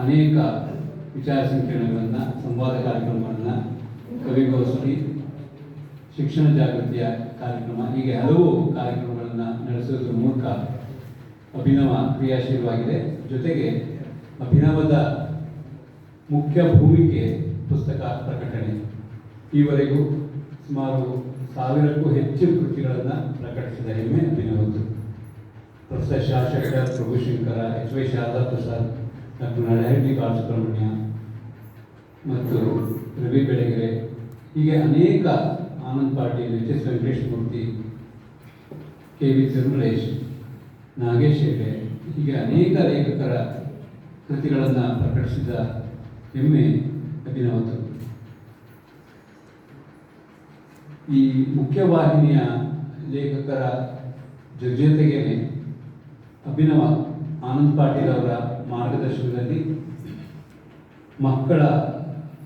ಅನೇಕ ವಿಚಾರ ಸಂಕಿರಣಗಳನ್ನು, ಸಂವಾದ ಕಾರ್ಯಕ್ರಮಗಳನ್ನು, ಕವಿಗೋಷ್ಠಿ, ಶಿಕ್ಷಣ ಜಾಗೃತಿಯ ಕಾರ್ಯಕ್ರಮ, ಹೀಗೆ ಹಲವು ಕಾರ್ಯಕ್ರಮಗಳನ್ನು ನಡೆಸುವುದರ ಮೂಲಕ ಅಭಿನವ ಕ್ರಿಯಾಶೀಲವಾಗಿದೆ. ಜೊತೆಗೆ ಅಭಿನವದ ಮುಖ್ಯ ಭೂಮಿಕೆ ಪುಸ್ತಕ ಪ್ರಕಟಣೆ. ಈವರೆಗೂ ಸುಮಾರು ಸಾವಿರಕ್ಕೂ ಹೆಚ್ಚು ಕೃತಿಗಳನ್ನು ಪ್ರಕಟಿಸಿದ ಹೆಮ್ಮೆ ಅಭಿನವದ್ದು. ಪ್ರೊಫೆಸರ್ ಶಾಸಕ Prabhushankara H Y Sharada Prasad doctor Nalahalli Balasubramanya ಮತ್ತು ರವಿ ಬೆಳಗೆರೆ, ಹೀಗೆ ಅನೇಕ Anand Patil, H S Venkatesh Murthy, K V Tirumalesh, Nagesh Hegde, ಹೀಗೆ ಅನೇಕ ಲೇಖಕರ ಕೃತಿಗಳನ್ನು ಪ್ರಕಟಿಸಿದ ಹೆಮ್ಮೆ ಅಭಿನವದ್ದು. ಈ ಮುಖ್ಯವಾಹಿನಿಯ ಲೇಖಕರ ಜೊತೆಗೇನೆ ಅಭಿನವ ಆನಂದ್ ಪಾಟೀಲ್ ಅವರ ಮಾರ್ಗದರ್ಶನದಲ್ಲಿ ಮಕ್ಕಳ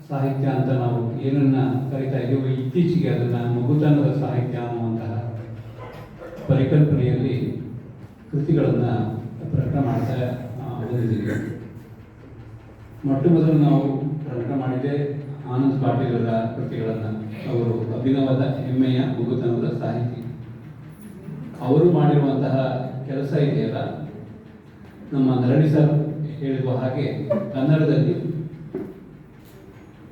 ಸಾಹಿತ್ಯ ಅಂತ ನಾವು ಏನನ್ನ ಕರಿತಾ ಇದ್ದೀವೋ ಇತ್ತೀಚೆಗೆ ಅದನ್ನು ಮಗುತನದ ಸಾಹಿತ್ಯ ಅನ್ನುವಂತಹ ಪರಿಕಲ್ಪನೆಯಲ್ಲಿ ಕೃತಿಗಳನ್ನು ಪ್ರಕಟ ಮಾಡ್ತಾ ಬಂದಿದ್ದೀವಿ. ಮೊಟ್ಟ ಮೊದಲು ನಾವು ಪ್ರಕಟ ಮಾಡಿದ್ದೆ ಆನಂದ್ ಪಾಟೀಲರ ಕೃತಿಗಳನ್ನು. ಅವರು ಅಭಿನವದ ಹೆಮ್ಮೆಯ ಮಗುತನದ ಸಾಹಿತಿ. ಅವರು ಮಾಡಿರುವಂತಹ ಕೆಲಸ ಇದೆಯಲ್ಲ, ನಮ್ಮ ನರಳಿ ಸರ್ ಹೇಳಿರುವ ಹಾಗೆ ಕನ್ನಡದಲ್ಲಿ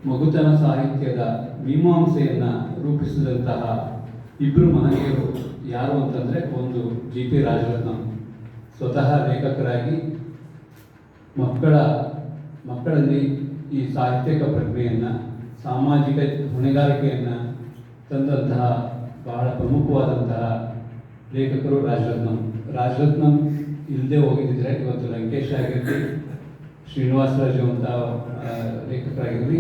ಮಗುತನ ಸಾಹಿತ್ಯದ ಮೀಮಾಂಸೆಯನ್ನ ರೂಪಿಸಿದಂತಹ ಇಬ್ಬರು ಮಹನೀಯರು ಯಾರು ಅಂತಂದ್ರೆ ಒಂದು ಜಿ ಪಿ ರಾಜರತ್ನಂ. ಸ್ವತಃ ಲೇಖಕರಾಗಿ ಮಕ್ಕಳ, ಮಕ್ಕಳಲ್ಲಿ ಈ ಸಾಹಿತ್ಯಿಕ ಪ್ರಜ್ಞೆಯನ್ನ, ಸಾಮಾಜಿಕ ಹೊಣೆಗಾರಿಕೆಯನ್ನ ತಂದಂತಹ ಬಹಳ ಪ್ರಮುಖವಾದಂತಹ ಲೇಖಕರು ರಾಜರತ್ನಂ. ರಾಜರತ್ನಂ ಇಲ್ಲದೆ ಹೋಗಿದ್ದಿದ್ರೆ ಇವತ್ತು ಲಂಕೇಶ್ ಆಗಿರಲಿ, ಶ್ರೀನಿವಾಸ ರಾಜು ಅಂತ ಲೇಖಕರಾಗಿರಲಿ,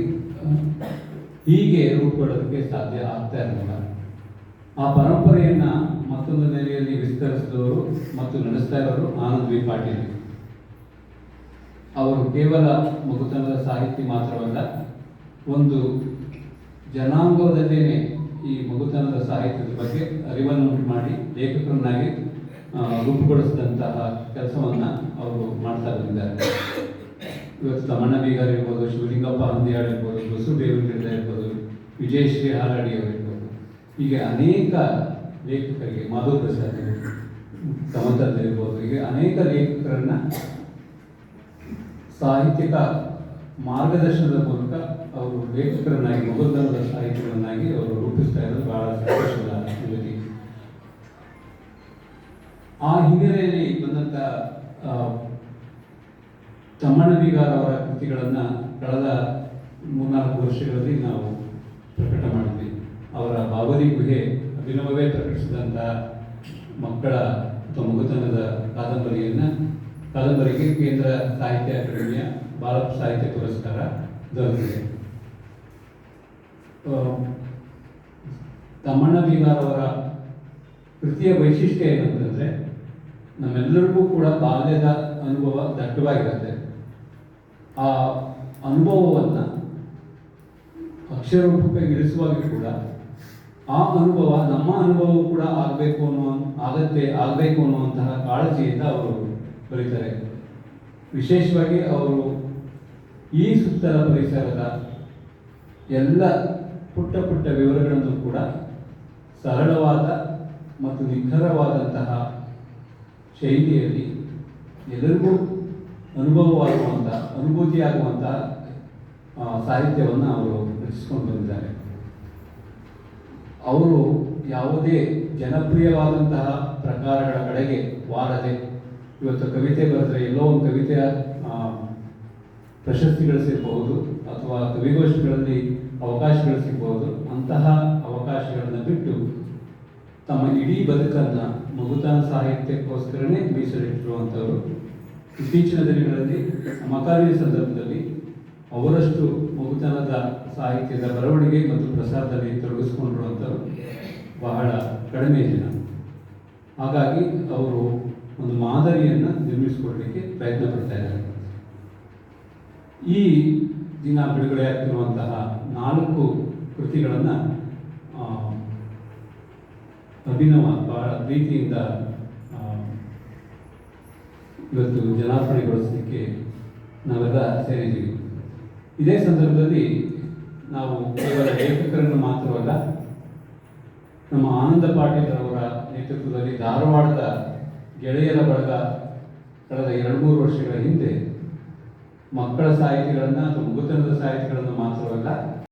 ಹೀಗೆ ರೂಪುಗೊಳ್ಳೋದಕ್ಕೆ ಸಾಧ್ಯ ಆಗ್ತಾ ಇರಲಿಲ್ಲ. ಆ ಪರಂಪರೆಯನ್ನು ಮತ್ತೊಂದು ನೆಲೆಯಲ್ಲಿ ವಿಸ್ತರಿಸಿದವರು ಮತ್ತು ನಡೆಸ್ತಾ ಇರೋರು ಆನಂದ್ ವಿ ಪಾಟೀಲ್. ಅವರು ಕೇವಲ ಮಗುತನದ ಸಾಹಿತ್ಯ ಮಾತ್ರವಲ್ಲ, ಒಂದು ಜನಾಂಗದಲ್ಲೇ ಈ ಮಗುತನದ ಸಾಹಿತ್ಯದ ಬಗ್ಗೆ ಅರಿವನ್ನು ಮಾಡಿ ಲೇಖಕರನ್ನಾಗಿ ರೂಪುಗೊಳಿಸಿದಂತಹ ಕೆಲಸವನ್ನ ಅವರು ಮಾಡ್ತಾ ಬಂದಿದ್ದಾರೆ ಇವತ್ತು ತಮ್ಮಣ್ಣ ಬೀಗರ್ ಇರ್ಬೋದು, ಶಿವಲಿಂಗಪ್ಪ ಹಂದಿಯಾಳ್ ಇರ್ಬೋದು ಬಸು ಬೇವಿನ ಇರ್ಬೋದು ವಿಜಯಶ್ರೀ ಹಾಲಾಡಿ ಅವರಿರ್ಬೋದು ಹೀಗೆ ಅನೇಕ ಲೇಖಕರಿಗೆ, ಮಾಧವ್ ಪ್ರಸಾದ್ ಕಮತಲ್ ಇರ್ಬೋದು, ಹೀಗೆ ಅನೇಕ ಲೇಖಕರನ್ನ ಸಾಹಿತ್ಯಿಕ ಮಾರ್ಗದರ್ಶನದ ಮೂಲಕ ಅವರು ಲೇಖಕರನ್ನಾಗಿ ಮಗುತನದ ಸಾಹಿತ್ಯವನ್ನಾಗಿ ಅವರು ರೂಪಿಸ್ತಾ ಇರೋದು ಬಹಳ ಸಂತೋಷದ ಸಂಗತಿ ಆ ಹಿನ್ನೆಲೆಯಲ್ಲಿ ಬಂದಂತ ಆ, ತಮ್ಮಣ್ಣ ಬೀಗಾರ್ ಅವರ ಕೃತಿಗಳನ್ನು ಕಳೆದ ಮೂರ್ನಾಲ್ಕು ವರ್ಷಗಳಲ್ಲಿ ನಾವು ಪ್ರಕಟ ಮಾಡಿದ್ವಿ. ಅವರ ಬಾವಲಿ ಗುಹೆ ಅಭಿನವವೇ ಪ್ರಕಟಿಸಿದಂಥ ಮಕ್ಕಳ ಅಥವಾ ಮಗುತನದ ಕಾದಂಬರಿಯನ್ನು ಕಾದಂಬರಿಗೆ ಕೇಂದ್ರ ಸಾಹಿತ್ಯ ಅಕಾಡೆಮಿಯ ಭಾರತ ಸಾಹಿತ್ಯ ಪುರಸ್ಕಾರ ದೊರೆತಿದೆ. ತಮ್ಮಣ್ಣ ಬೀಗಾರ್ ಅವರ ಕೃತಿಯ ವೈಶಿಷ್ಟ್ಯ ಏನಂತಂದ್ರೆ ನಮ್ಮೆಲ್ಲರಿಗೂ ಕೂಡ ಬಾಲ್ಯದ ಅನುಭವ ದಟ್ಟವಾಗಿರುತ್ತೆ. ಆ ಅನುಭವವನ್ನ ಅಕ್ಷರರೂಪಕ್ಕೆ ಇಳಿಸುವಾಗ ಕೂಡ ಆ ಅನುಭವ, ನಮ್ಮ ಅನುಭವ ಕೂಡ ಆಗಬೇಕು ಅನ್ನುವ ಆಗತ್ತೆ, ಆಗಬೇಕು ಅನ್ನುವಂತಹ ಕಾಳಜಿಯಿಂದ ಅವರು ಬರೀತಾರೆ. ವಿಶೇಷವಾಗಿ ಅವರು ಈ ಸುತ್ತಲ ಪರಿಸರದ ಎಲ್ಲ ಪುಟ್ಟ ಪುಟ್ಟ ವಿವರಗಳನ್ನು ಕೂಡ ಸರಳವಾದ ಮತ್ತು ನಿಖರವಾದಂತಹ ಶೈಲಿಯಲ್ಲಿ ಎಲ್ಲರಿಗೂ ಅನುಭವವಾಗುವಂಥ ಅನುಭೂತಿಯಾಗುವಂಥ ಸಾಹಿತ್ಯವನ್ನು ಅವರು ರಚಿಸ್ಕೊಂಡು ಬಂದಿದ್ದಾರೆ. ಅವರು ಯಾವುದೇ ಜನಪ್ರಿಯವಾದಂತಹ ಪ್ರಕಾರಗಳ ಕಡೆಗೆ ವಾರದೆ, ಇವತ್ತು ಕವಿತೆ ಬರೆದ್ರೆ ಎಲ್ಲೋ ಒಂದು ಕವಿತೆಯ ಪ್ರಶಸ್ತಿಗಳು ಸಿಗಬಹುದು ಅಥವಾ ಕವಿಗೋಷ್ಠಿಗಳಲ್ಲಿ ಅವಕಾಶಗಳು ಸಿಗಬಹುದು, ಅಂತಹ ಅವಕಾಶಗಳನ್ನು ಬಿಟ್ಟು ತಮ್ಮ ಇಡೀ ಬದುಕನ್ನ ಮಗುತನ ಸಾಹಿತ್ಯಕ್ಕೋಸ್ಕರನೇ ಮೀಸಲಿಟ್ಟಿರುವಂಥವರು. ಇತ್ತೀಚಿನ ದಿನಗಳಲ್ಲಿ, ಸಮಕಾಲೀನ ಸಂದರ್ಭದಲ್ಲಿ ಅವರಷ್ಟು ಮಗುತನದ ಸಾಹಿತ್ಯದ ಬರವಣಿಗೆ ಮತ್ತು ಪ್ರಸಾರದಲ್ಲಿ ತೊಡಗಿಸ್ಕೊಂಡಿರುವಂಥವ್ರು ಬಹಳ ಕಡಿಮೆ ಜನ. ಹಾಗಾಗಿ ಅವರು ಒಂದು ಮಾದರಿಯನ್ನು ನಿರ್ಮಿಸಿಕೊಳ್ಳಲಿಕ್ಕೆ ಪ್ರಯತ್ನ ಪಡ್ತಾ ಇದ್ದಾರೆ. ಈ ದಿನ ಬಿಡುಗಡೆ ಆಗ್ತಿರುವಂತಹ ನಾಲ್ಕು ಕೃತಿಗಳನ್ನು ಅಭಿನವ ಬಹಳ ಪ್ರೀತಿಯಿಂದ ಇವತ್ತು ಜನಾರ್ಪಣೆಗೊಳಿಸಲಿಕ್ಕೆ ನಾವೆಲ್ಲ ಸೇರಿದ್ದೀವಿ. ಇದೇ ಸಂದರ್ಭದಲ್ಲಿ ನಾವು ಕೇವಲ ಲೇಖಕರನ್ನು ಮಾತ್ರವಲ್ಲ ನಮ್ಮ ಆನಂದ ಪಾಟೀಲ್ ಅವರ ನೇತೃತ್ವದಲ್ಲಿ ಧಾರವಾಡದ ಗೆಳೆಯರ ಬಳಗ ಕಳೆದ ಎರಡು ಮೂರು ವರ್ಷಗಳ ಹಿಂದೆ ಮಕ್ಕಳ ಸಾಹಿತಿಗಳನ್ನು ಅಥವಾ ಮುಗುತನದ ಸಾಹಿತಿಗಳನ್ನು ಮಾತ್ರವಲ್ಲ